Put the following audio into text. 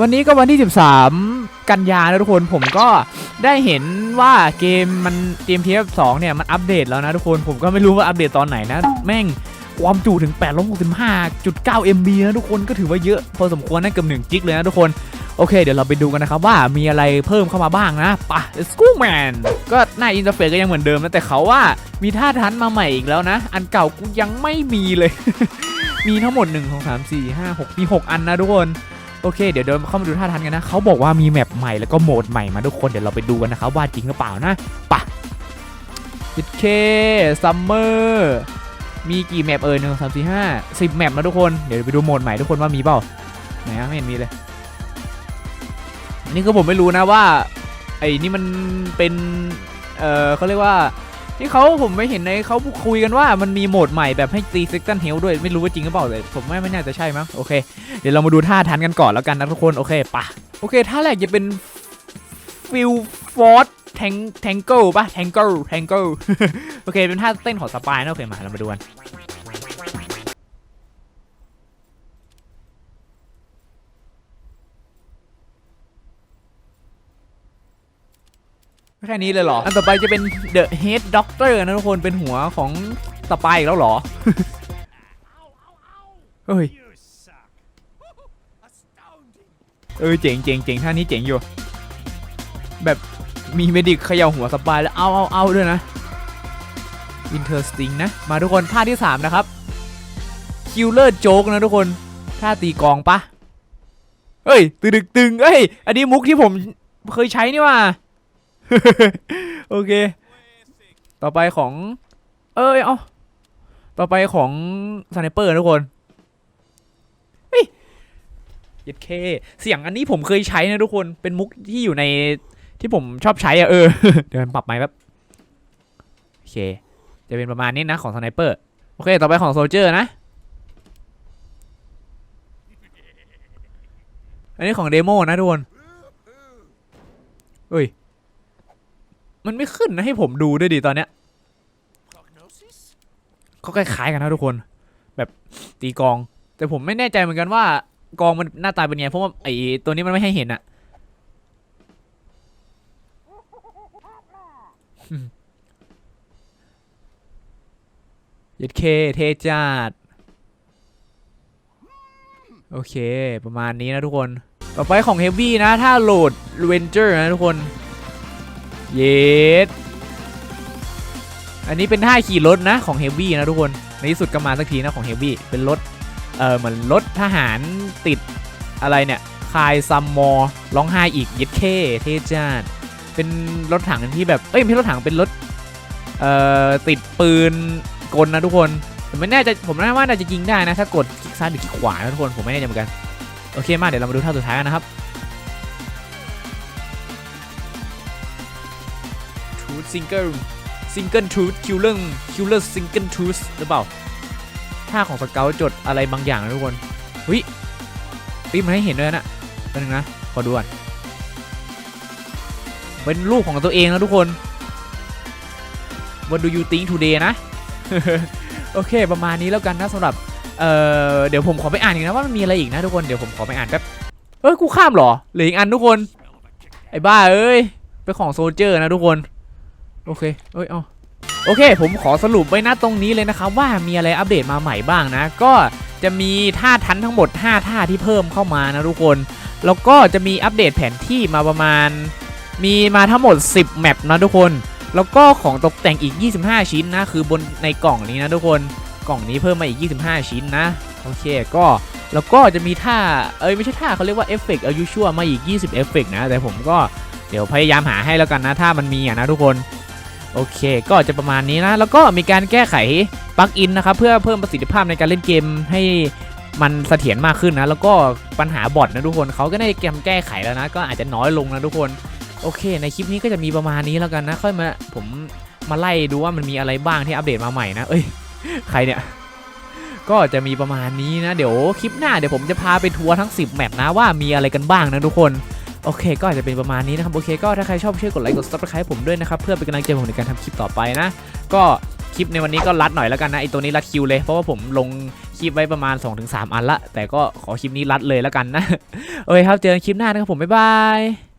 วันนี้ก็วันที่ 13 กันยานะทุกคนผมก็ได้เห็นว่าเกมมันเกม TF2 เนี่ยมันอัปเดตแล้วนะทุกคนผมก็ไม่รู้ว่าอัปเดตตอนไหนนะ แม่งความจุถึง 865.9 MB นะทุกคนก็ถือว่าเยอะพอสมควรนะเกือบ1จิกเลยนะทุกคนโอเค เดี๋ยวเราไปดูกันนะครับว่ามีอะไรเพิ่มเข้ามาบ้างนะปะ let's go man ก็หน้าอินเทอร์เฟซก็ยังเหมือนเดิมนะแต่เขาว่ามีท่าทันมาใหม่อีกแล้วนะ อันเก่ากูยังไม่มีเลย มีทั้งหมด 1 2 3 4 5 6 มี 6 อันนะทุกคน โอเคเดี๋ยวเดินเข้ามาดูท่าทันกันนะเขาบอกว่ามีแมปใหม่แล้วก็โหมดใหม่มาทุกคนเดี๋ยวเราไปดูกันนะครับว่าจริงหรือเปล่านะปะยิดเคซัมเมอร์มีกี่แมปเอ่ยหนึ่งสามสี่ห้าสิบแมปนะทุกคนเดี๋ยวไปดูโหมดใหม่ทุกคนว่ามีเปล่าไหนอะไม่เห็นมีเลยนี่คือผมไม่รู้นะว่าไอ้นี่มันเป็นเออเขาเรียกว่า ที่เขาผมไม่เห็นในเขาคุยกันว่ามันมีโหมดใหม่แบบให้ตีซิกตันเฮลด้วยไม่รู้ว่าจริงหรือเปล่าเลยผมไม่ไม่น่าจะใช่มั้งโอเค เดี๋ยวเรามาดูท่าทันกันก่อนแล้วกันนะทุกคนโอเคปะโอเคท่าแรกจะเป็นฟิลฟอร์ดแทงแทงเกิลปะแทงเกิลแทงเกิลโอเคเป็นท่าเต้นของสปายนะโอเคมาเรามาดูกัน แค่นี้เลยเหรอ อันต่อไปจะเป็น The Head Doctor นะทุกคน เป็นหัวของสปายอีกแล้วเหรอ เฮ้ย เออเจ๋งเจ๋งเจ๋งท่านี้เจ๋งอยู่ แบบมีเมดิกเขย่าหัวสปายแล้วเอาเอาเอาด้วยนะ interesting นะ มาทุกคนท่าที่ 3 นะครับ killer joke นะทุกคน ท่าตีกองปะเฮ้ยตึดึกตึงเอ้ย อันนี้มุกที่ผมเคยใช้นี่ว่า โอเค ต่อไปของ เอ้ยเอาต่อไปของสไนเปอร์ทุกคนเย็ดเค เสียงอันนี้ผมเคยใช้นะทุกคน เป็นมุกที่อยู่ในที่ผมชอบใช้อะเออ เดี๋ยวปรับไมค์แป๊บโอเค จะเป็นประมาณนี้นะของสไนเปอร์ โอเค ต่อไปของโซลเจอร์นะ อันนี้ของเดโมนะทุกคนเฮ้ย มันไม่ขึ้นนะให้ผมดูด้วยดิตอนเนี้ยก็คล้ายๆกันนะทุกคน แบบตีกอง แต่ผมไม่แน่ใจเหมือนกันว่ากองมันหน้าตาเป็นไงเพราะว่าไอ้ตัวนี้มันไม่ให้เห็นอะย็ดเคเทจัดโอเค ประมาณนี้นะทุกคน ต่อไปของ Heavy นะ ถ้าโหลด Ranger นะทุกคน เย็ดอันนี้เป็นท่าขี่รถนะของ Heavy นะทุกคน ในที่สุดก็มาสักทีนะของ Heavy เป็นรถ เออเหมือนรถทหารติดอะไรเนี่ยคายซัมมอร์ร้องไห้อีกเย็ดเคเทจัดเป็นรถถังที่แบบ เอ้ยไม่ใช่รถถังเป็นรถ เอ่อติดปืนกลนะทุกคนผมไม่แน่ใจผมน่าว่าน่าจะยิงได้นะ ถ้ากดคลิกซ้ายหรือคลิกขวานะทุกคนผมไม่แน่ใจเหมือนกัน โอเค มาเดี๋ยวเรามาดูท่าสุดท้ายกันนะครับ ทูซิงเกิลซิงเกิลทูคิลเลอร์คิลเลอร์ซิงเกิลทูหรือเปล่าท่าของสเกลจดอะไรบางอย่างนะทุกคนเฮ้ยปีมันให้เห็นด้วยนะแป๊บนึงนะขอดูก่อนเป็นรูปของตัวเองนะทุกคน What do you think today นะ โอเค ประมาณนี้แล้วกันนะสำหรับเอ่อเดี๋ยวผมขอไปอ่านอีกนะว่ามันมีอะไรอีกนะทุกคนเดี๋ยวผมขอไปอ่านแป๊บเอ้ยกูข้ามเหรอเหลืออีกอันทุกคนไอ้บ้าเอ้ยเป็นของโซเจอร์นะทุกคน โอเค เอ้ยเอาโอเค ผมขอสรุปไว้นะตรงนี้เลยนะครับว่ามีอะไรอัปเดตมาใหม่บ้างนะ ก็จะมีท่าทันทั้งหมด 5 ท่าที่เพิ่มเข้ามานะทุกคน แล้วก็จะมีอัปเดตแผนที่มาประมาณ มีมาทั้งหมด 10 แมปนะทุกคน แล้วก็ของตกแต่งอีก 25 ชิ้นนะ คือบนในกล่องนี้นะทุกคน กล่องนี้เพิ่มมาอีก 25 ชิ้นนะ โอเค ก็แล้วก็จะมีท่า เอ้ยไม่ใช่ท่าเขาเรียกว่าเอฟเฟกต์อายุชั่วมาอีก 20เอฟเฟกต์นะ แต่ผมก็เดี๋ยวพยายามหาให้แล้วกันนะ ถ้ามันมีอะนะทุกคน โอเค ก็จะประมาณนี้นะ แล้วก็มีการแก้ไขปลั๊กอินนะครับ เพื่อเพิ่มประสิทธิภาพในการเล่นเกมให้มันเสถียรมากขึ้นนะ แล้วก็ปัญหาบอทนะทุกคนเขาก็ได้เกมแก้ไขแล้วนะ ก็อาจจะน้อยลงนะทุกคน โอเค ในคลิปนี้ก็จะมีประมาณนี้แล้วกันนะ ค่อยมาผมมาไล่ดูว่ามันมีอะไรบ้างที่อัปเดตมาใหม่นะ เอ้ย ใครเนี่ย ก็จะมีประมาณนี้นะ เดี๋ยวคลิปหน้าเดี๋ยวผมจะพาไปทัวร์ทั้ง 10 แมปนะว่ามีอะไรกันบ้างนะทุกคน โอเค ก็อาจจะเป็นประมาณนี้นะครับโอเคก็ถ้าใครชอบช่วยกดไลค์กด subscribe ผมด้วยนะครับเพื่อเป็นกำลังใจผมในการทำคลิปต่อไปนะ ก็คลิปในวันนี้ก็รัดหน่อยแล้วกันนะไอตัวนี้รัดคิวเลยเพราะว่าผมลงคลิปไว้ประมาณ 2-3 อันละ แต่ก็ขอคลิปนี้รัดเลยแล้วกันนะโอเคครับเจอกันคลิปหน้านะครับผมบ๊ายบาย